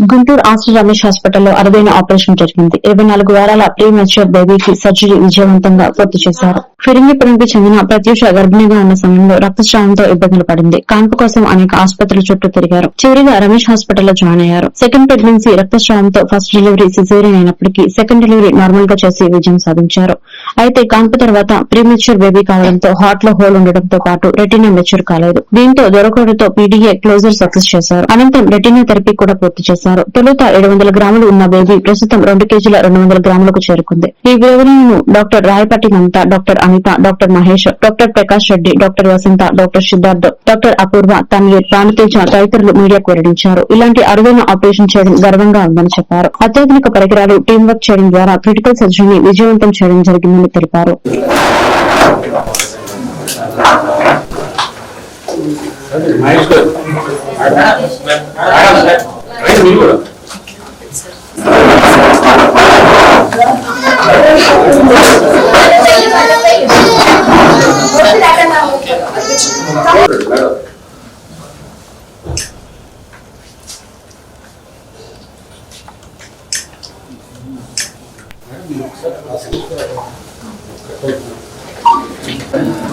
గుంటూరు ఆశ్రీ రమేష్ హాస్పిటల్లో అరుదైన ఆపరేషన్ జరిగింది. ఇరవై నాలుగు వారాల ప్రీ మెచ్యూర్ బేబీకి సర్జరీ విజయవంతంగా పూర్తి చేశారు. ఫిరింగిపురంకి చెందిన ప్రత్యూష గర్భిణిగా ఉన్న సమయంలో రక్తస్రావంతో ఇబ్బందులు పడింది. కాన్పు కోసం అనేక ఆసుపత్రుల చుట్టూ తిరిగారు. చివరిగా రమేష్ హాస్పిటల్లో జాయిన్ అయ్యారు. సెకండ్ ప్రెగ్నెన్సీ రక్తస్రావంతో ఫస్ట్ డెలివరీ సిజేరియన్ అయినప్పటికీ సెకండ్ డెలివరీ నార్మల్గా చేసి విజయం సాధించారు. అయితే కాన్పు తర్వాత ప్రీ మెచ్యూర్ బేబీ కావడంతో హార్ట్లో హోల్ ఉండడంతో పాటు రెటీనా మెచ్యూర్ కాలేదు. దీంతో దొరకడంతో పీడీఏ క్లోజర్ సక్సెస్ చేశారు. అనంతరం రెటీనా థెరపీ కూడా పూర్తి చేశారు. తొలుత ఏడు వందల గ్రాములు ఉన్న బేబీ ప్రస్తుతం రెండు కేజీల రెండు వందల గ్రాములకు చేరుకుంది. ఈ వివరణను doctor Rayapati Mamata doctor Amitha doctor Mahesh doctor Prakash Reddy doctor Vasantha doctor Siddharth doctor Apoorva Tanveer Bhanuteja తదితరులు మీడియాకు వెల్లడించారు. ఇలాంటి అరుదైన ఆపరేషన్ చేయడం గర్వంగా ఉందని చెప్పారు. అత్యాధునిక పరికరాలు టీం వర్క్ చేయడం ద్వారా క్రిటికల్ సర్జరీని విజయవంతం చేయడం జరిగిందని తెలిపారు. Mahesh గారు మేడం రైట్ మీరు కూడా madam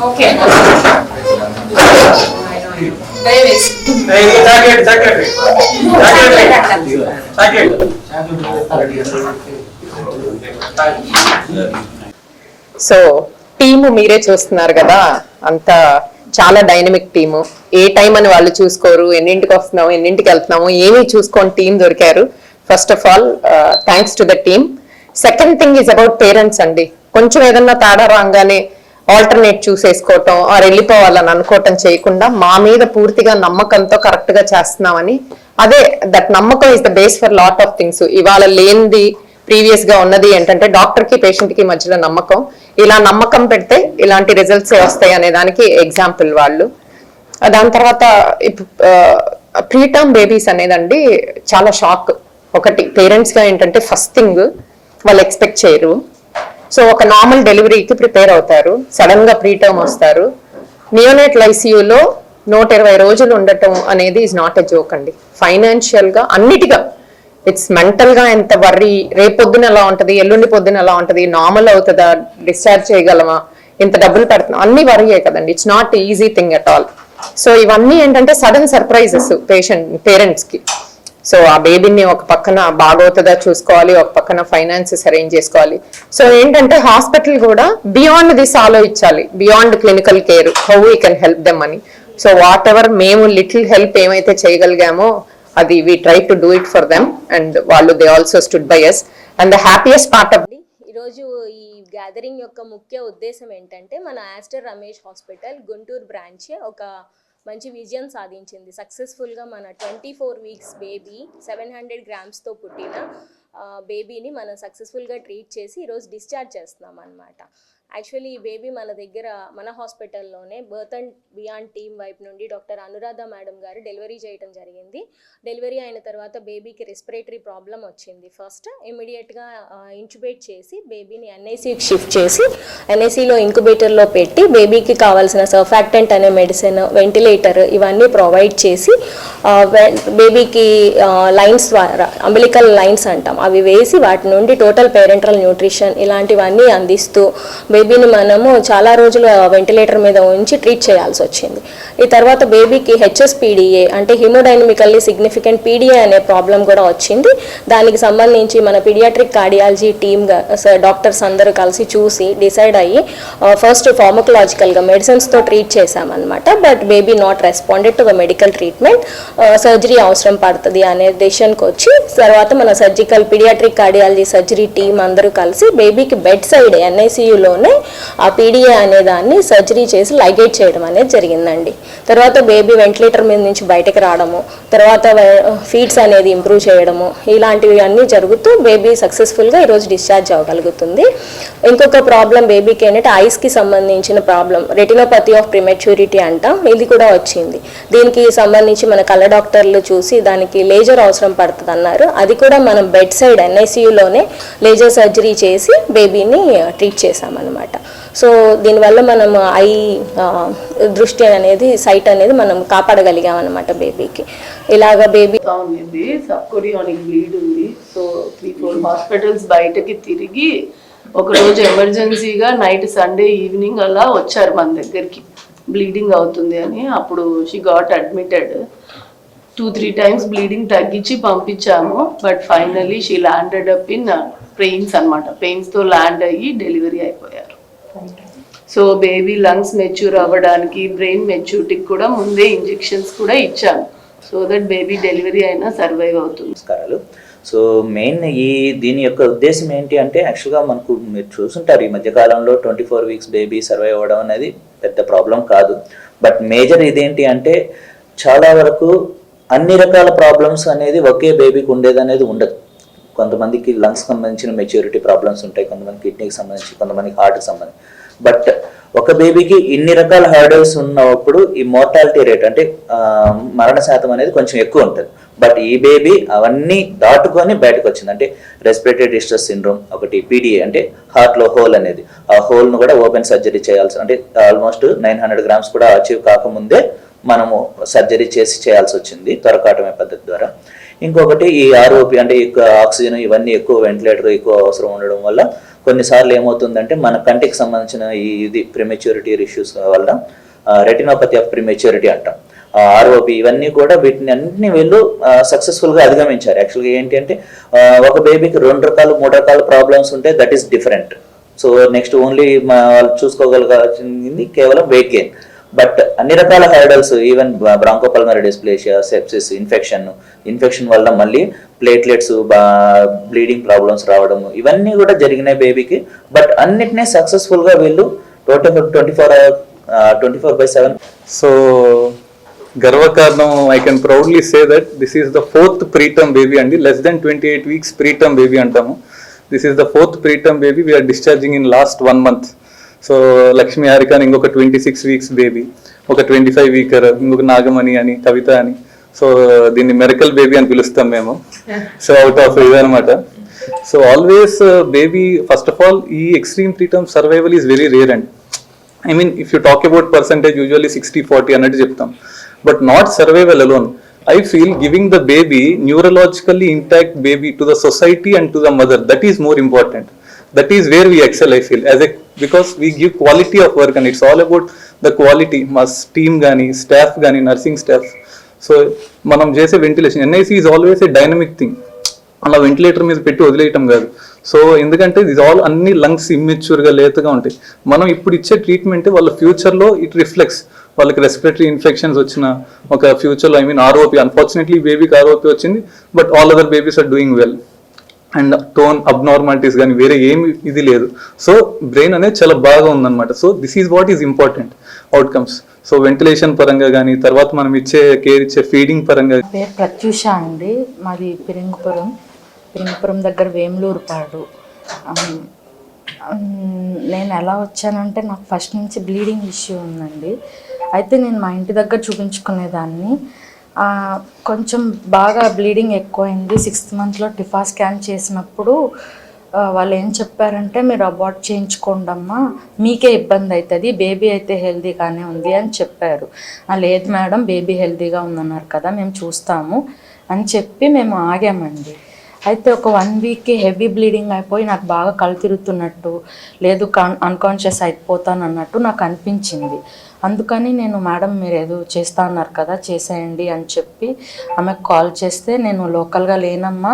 okay దయవేసి Chocolate chocolate chocolate so team మీరే చూస్తున్నారు కదా అంత చాలా డైనమిక్ టీము ఏ టైం అని వాళ్ళు చూసుకోరు ఎన్నింటికి వస్తున్నాము ఎన్నింటికి వెళ్తున్నాము ఏమి చూసుకొని టీం దొరికారు. First of all thanks to the team second thing is about parents అండి. కొంచెం ఏదన్నా తేడా రాగానే ఆల్టర్నేట్ చూసేసుకోవటం ఆర్ వెళ్ళిపోవాలని అనుకోవటం చేయకుండా మా మీద పూర్తిగా నమ్మకంతో కరెక్ట్గా చేస్తున్నామని. అదే దట్ నమ్మకం is the base for lot of things ఇవాళ లేనిది ప్రీవియస్గా ఉన్నది ఏంటంటే డాక్టర్కి పేషెంట్కి మధ్యలో నమ్మకం. ఇలా నమ్మకం పెడితే ఇలాంటి రిజల్ట్స్ వస్తాయి అనే దానికి ఎగ్జాంపుల్ వాళ్ళు. దాని తర్వాత ప్రీటర్మ్ బేబీస్ అనేదండి చాలా షాక్ ఒకటి పేరెంట్స్గా ఏంటంటే ఫస్ట్ థింగ్ వాళ్ళు ఎక్స్పెక్ట్ చేయరు. సో ఒక నార్మల్ డెలివరీకి ప్రిపేర్ అవుతారు. సడన్గా ప్రీటర్మ్ వస్తారు. నియోనేట్ ఐసీయూలో నూట ఇరవై రోజులు ఉండటం అనేది ఇస్ నాట్ ఎ జోక్ అండి. ఫైనాన్షియల్గా అన్నిటిగా. ఇట్స్ మెంటల్గా ఎంత వర్రీ రేపొద్దున ఎలా ఉంటది ఎల్లుండి పొద్దున ఎలా ఉంటది నార్మల్ అవుతుందా డిశ్చార్జ్ చేయగలమా ఇంత డబ్బులు పెడుతున్నాం అన్ని వర్రీయే కదండి. It's not easy thing at all so ఇవన్నీ ఏంటంటే సడన్ సర్ప్రైజెస్ పేషెంట్ పేరెంట్స్కి. సో ఆ బేబీని ఒక పక్కన బాగవుతుందా చూసుకోవాలి ఒక పక్కన ఫైనాన్సెస్ అరేంజ్ చేసుకోవాలి. సో ఏంటంటే హాస్పిటల్ కూడా బియాండ్ దిస్ ఆలోచించాలి. Beyond clinical care how we can help them అని సో వాట్ ఎవర్ మేము లిటిల్ హెల్ప్ ఏమైతే చేయగలిగామో అది we try to do it for them and వాళ్ళు they also stood by us and the happiest part of ఈరోజు ఈ gathering యొక్క ముఖ్య ఉద్దేశం ఏంటంటే మన Aster Ramesh hospital Guntur branch ఒక మంచి విజయం సాధించింది. సక్సెస్ఫుల్గా మన twenty four weeks baby seven hundred గ్రామ్స్తో పుట్టిన బేబీని మనం సక్సెస్ఫుల్గా ట్రీట్ చేసి ఈరోజు డిశ్చార్జ్ చేస్తున్నాం అనమాట యాక్చువల్లీ ఈ బేబీ మన దగ్గర మన హాస్పిటల్లోనే బర్త్ అండ్ బియాండ్ టీమ్ వైపు నుండి డాక్టర్ అనురాధ మేడం గారు డెలివరీ చేయడం జరిగింది. డెలివరీ అయిన తర్వాత బేబీకి రెస్పిరేటరీ ప్రాబ్లం వచ్చింది. ఫస్ట్ ఇమీడియట్గా ఇంక్యుబేట్ చేసి బేబీని ఎన్ఐసికి షిఫ్ట్ చేసి ఎన్ఐసిలో ఇంక్యుబేటర్లో పెట్టి బేబీకి కావాల్సిన సర్ఫాక్టెంట్ అనే మెడిసిన్ వెంటిలేటర్ ఇవన్నీ ప్రొవైడ్ చేసి బేబీకి లైన్స్ ద్వారా అంబలికల్ లైన్స్ అంటాం. అవి వేసి వాటి నుండి టోటల్ పేరెంటల్ న్యూట్రిషన్ ఇలాంటివన్నీ అందిస్తూ బేబీని మనము చాలా రోజులు వెంటిలేటర్ మీద ఉంచి ట్రీట్ చేయాల్సి వచ్చింది. ఈ తర్వాత బేబీకి హెచ్ఎస్పీడిఏ అంటే హిమోడైనమికల్లీ సిగ్నిఫికెంట్ పీడిఏ అనే ప్రాబ్లం కూడా వచ్చింది. దానికి సంబంధించి మన పీడియాట్రిక్ కార్డియాలజీ టీమ్గా డాక్టర్స్ అందరూ కలిసి చూసి డిసైడ్ అయ్యి ఫస్ట్ ఫార్మకలాజికల్గా మెడిసిన్స్తో treat చేశామన్నమాట. But baby not responded to the medical treatment surgery అవసరం పడుతుంది అనే డెసిషన్కి వచ్చి తర్వాత మన surgical paediatric cardiology surgery team అందరూ కలిసి బేబీకి బెడ్ సైడ్ ఎన్ఐసియులోనే ఆ పీడిఏ అనే దాన్ని సర్జరీ చేసి లైగేట్ చేయడం అనేది జరిగిందండి. తర్వాత బేబీ వెంటిలేటర్ మీద నుంచి బయటకు రావడము తర్వాత ఫీడ్స్ అనేది ఇంప్రూవ్ చేయడము ఇలాంటివి అన్నీ జరుగుతూ బేబీ సక్సెస్ఫుల్గా ఈరోజు డిశ్చార్జ్ అవ్వగలుగుతుంది. ఇంకొక ప్రాబ్లం బేబీకి ఏంటంటే ఐస్కి సంబంధించిన ప్రాబ్లం రెటినోపతి ఆఫ్ ప్రిమెచ్యూరిటీ అంటాం ఇది కూడా వచ్చింది. దీనికి సంబంధించి మన కళ్ళ డాక్టర్లు చూసి దానికి లేజర్ అవసరం పడుతుంది అన్నారు అది కూడా మనం బెడ్ సైడ్ ఎన్ఐసియులోనే లేజర్ సర్జరీ చేసి బేబీని ట్రీట్ చేసామన్నమాట సో దీనివల్ల మనం ఐ దృష్టి అనేది సైట్ అనేది మనం కాపాడగలిగాం అనమాట బేబీకి. ఇలాగ బేబీ ఉంది కొరియానిక్ బ్లీడ్ ఉంది. సో త్రీ ఫోర్ హాస్పిటల్స్ బయటకి తిరిగి ఒక రోజు ఎమర్జెన్సీగా నైట్ సండే ఈవినింగ్ అలా వచ్చారు మన దగ్గరికి. బ్లీడింగ్ అవుతుంది అని అప్పుడు she got admitted two three times bleeding తగ్గించి పంపించాము. But finally she landed up in pains అనమాట పెయిన్స్తో ల్యాండ్ అయ్యి డెలివరీ అయిపోయారు. సో బేబీ లంగ్స్ మెచ్యూర్ అవ్వడానికి బ్రెయిన్ మెచ్యూరిటీకి కూడా ముందే ఇంజెక్షన్స్ కూడా ఇచ్చాను. సో దట్ బేబీ డెలివరీ అయినా సర్వైవ్ అవుతుంది. నమస్కారాలు. సో మెయిన్ ఈ దీని యొక్క ఉద్దేశం ఏంటి అంటే యాక్చువల్గా మనకు మీరు చూసుంటారు ఈ మధ్యకాలంలో twenty four weeks baby survive అవ్వడం అనేది పెద్ద ప్రాబ్లం కాదు. బట్ మేజర్ ఇదేంటి అంటే చాలా వరకు అన్ని రకాల ప్రాబ్లమ్స్ అనేది ఒకే బేబీకి ఉండేది అనేది ఉండదు. కొంతమందికి లంగ్స్ సంబంధించిన మెచ్యూరిటీ ప్రాబ్లమ్స్ ఉంటాయి కొంతమంది కిడ్నీకి సంబంధించి కొంతమంది హార్ట్కి సంబంధించి. బట్ ఒక బేబీకి ఇన్ని రకాల హర్డల్స్ ఉన్నప్పుడు ఈ మోర్టాలిటీ రేట్ అంటే మరణ శాతం అనేది కొంచెం ఎక్కువ ఉంటుంది. బట్ ఈ బేబీ అవన్నీ దాటుకొని బయటకు వచ్చింది. అంటే రెస్పిరేటరీ డిస్ట్రెస్ సిండ్రోమ్ ఒకటి పీడిఏ అంటే హార్ట్లో హోల్ అనేది. ఆ హోల్ను కూడా ఓపెన్ సర్జరీ చేయాల్సి అంటే ఆల్మోస్ట్ నైన్ హండ్రెడ్ గ్రామ్స్ కూడా అచీవ్ కాకముందే మనము సర్జరీ చేసి చేయాల్సి వచ్చింది త్వరకాటమే పద్ధతి ద్వారా. ఇంకొకటి ఈ ఆర్ఓపి అంటే ఎక్కువ ఆక్సిజన్ ఇవన్నీ ఎక్కువ వెంటిలేటర్ ఎక్కువ అవసరం ఉండడం వల్ల కొన్నిసార్లు ఏమవుతుందంటే మన కంటికి సంబంధించిన ఈ ఇది ప్రిమెచ్యూరిటీ ఇష్యూస్ వల్ల రెటినోపతి ఆఫ్ ప్రిమెచ్యూరిటీ అంటాం. ఆర్ఓపి ఇవన్నీ కూడా వీటిని అన్ని వీళ్ళు సక్సెస్ఫుల్గా అధిగమించారు. యాక్చువల్గా ఏంటి అంటే ఒక బేబీకి రెండు రకాలు మూడు రకాల ప్రాబ్లమ్స్ ఉంటే that is different so next only వాళ్ళు చూసుకోగలగాల్సింది కేవలం వెయిట్ గెయిన్ బట్ అన్ని రకాల hurdles even bronchopulmonary dysplasia sepsis infection infection వల్ల మళ్ళీ ప్లేట్లెట్స్ బ్లీడింగ్ ప్రాబ్లమ్స్ రావడము ఇవన్నీ కూడా జరిగినాయి బేబీకి. బట్ అన్నిటినీ సక్సెస్ఫుల్గా వీళ్ళు total twenty four twenty four by seven so గర్వకారణం I can proudly say that this is the fourth preterm baby అండి. Less than twenty eight weeks preterm baby అంటాము this is the fourth preterm baby we're discharging in last one month so Lakshmi Harika అని ఇంకొక twenty six weeks baby ఒక twenty five weeker ఇంకొక నాగమణి అని కవిత అని. So దీన్ని miracle baby అని పిలుస్తాం మేము. సో అవుట్ ఆఫ్ ఇదనమాట so always baby first of all ఈ extreme preterm survival is very rare and I mean if you talk about percentage usually sixty forty అన్నట్టు చెప్తాం. But not survival alone. I feel giving the baby neurologically intact baby to the society and to the mother. That is more important. That is where we excel I feel as a because we give quality of work and it's all about the quality మా team కానీ staff కానీ nursing staff so మనం చేసే ventilation NIC is always a dynamic thing అలా ventilator మీద పెట్టి వదిలేయటం కాదు. సో ఎందుకంటే ఇది ఆల్ అన్ని లంగ్స్ ఇమ్మెచ్యూర్గా లేతగా ఉంటాయి. మనం ఇప్పుడు ఇచ్చే ట్రీట్మెంట్ వాళ్ళ ఫ్యూచర్లో ఇట్ రిఫ్లెక్స్ వాళ్ళకి రెస్పిరేటరీ ఇన్ఫెక్షన్స్ వచ్చిన ఒక ఫ్యూచర్లో ఐ మీన్ ఆర్ఓపి అన్ఫార్చునేట్లీ బేబీకి ఆర్ఓపి వచ్చింది but all other babies are doing well and tone abnormalities కానీ వేరే ఏమి ఇది లేదు. సో బ్రెయిన్ అనేది చాలా బాగా ఉందన్నమాట. So this is what is important outcomes so ventilation పరంగా కానీ తర్వాత మనం ఇచ్చే కేర్ ఇచ్చే ఫీడింగ్ పరంగా ప్రత్యూష అండి. మాది పిరింగుపురం. పిరింగుపురం దగ్గర వేములూరు పాడు. నేను ఎలా వచ్చానంటే నాకు ఫస్ట్ నుంచి బ్లీడింగ్ ఇష్యూ ఉందండి. అయితే నేను మా ఇంటి దగ్గర చూపించుకునేదాన్ని. కొంచెం బాగా బ్లీడింగ్ ఎక్కువైంది. సిక్స్త్ మంత్లో టిఫా స్కాన్ చేసినప్పుడు వాళ్ళు ఏం చెప్పారంటే మీరు అబార్ట్ చేయించుకోండమ్మా మీకే ఇబ్బంది అవుతుంది బేబీ అయితే హెల్తీగానే ఉంది అని చెప్పారు. లేదు మేడం. బేబీ హెల్దీగా ఉందన్నారు కదా. మేము చూస్తాము అని చెప్పి మేము ఆగామండి. అయితే ఒక వన్ వీక్కి హెవీ బ్లీడింగ్ అయిపోయి నాకు బాగా కళ్ళు తిరుగుతున్నట్టు లేదు కాన్ అన్కాన్షియస్ అయిపోతాను అన్నట్టు నాకు అనిపించింది. అందుకని నేను మేడం మీరు ఏదో చేస్తా అన్నారు కదా చేసేయండి అని చెప్పి ఆమెకు కాల్ చేస్తే నేను లోకల్గా లేనమ్మా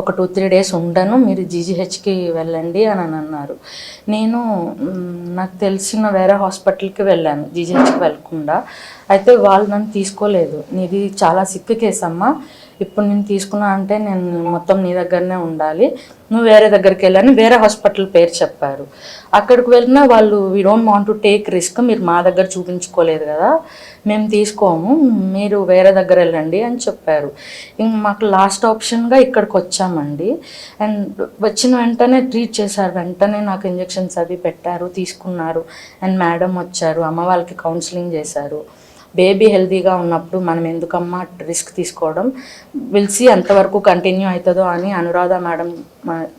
ఒక టూ త్రీ డేస్ ఉండను మీరు జీజీహెచ్కి వెళ్ళండి అని అని అన్నారు. నేను నాకు తెలిసిన వేరే హాస్పిటల్కి వెళ్ళాను జీజీహెచ్కి వెళ్ళకుండా. అయితే వాళ్ళు నన్ను తీసుకోలేదు. నీది చాలా సిక్ కేసు అమ్మా ఇప్పుడు నేను తీసుకున్నా అంటే నేను మొత్తం నీ దగ్గరనే ఉండాలి. నువ్వు వేరే దగ్గరికి వెళ్ళని వేరే హాస్పిటల్ పేరు చెప్పారు. అక్కడికి వెళ్ళినా వాళ్ళు we don't want to take risk మీరు మా దగ్గర చూపించుకోలేదు కదా. మేము తీసుకోము. మీరు వేరే దగ్గర వెళ్ళండి అని చెప్పారు. ఇంక మాకు లాస్ట్ ఆప్షన్గా ఇక్కడికి వచ్చామండి. అండ్ వచ్చిన వెంటనే ట్రీట్ చేశారు. వెంటనే నాకు ఇంజెక్షన్స్ అవి పెట్టారు తీసుకున్నారు. అండ్ మేడం వచ్చారు. అమ్మ వాళ్ళకి కౌన్సిలింగ్ చేశారు. బేబీ హెల్తీగా ఉన్నప్పుడు మనం ఎందుకమ్మా రిస్క్ తీసుకోవడం? విల్సి ఎంతవరకు కంటిన్యూ అవుతుందో అని అనురాధ మేడం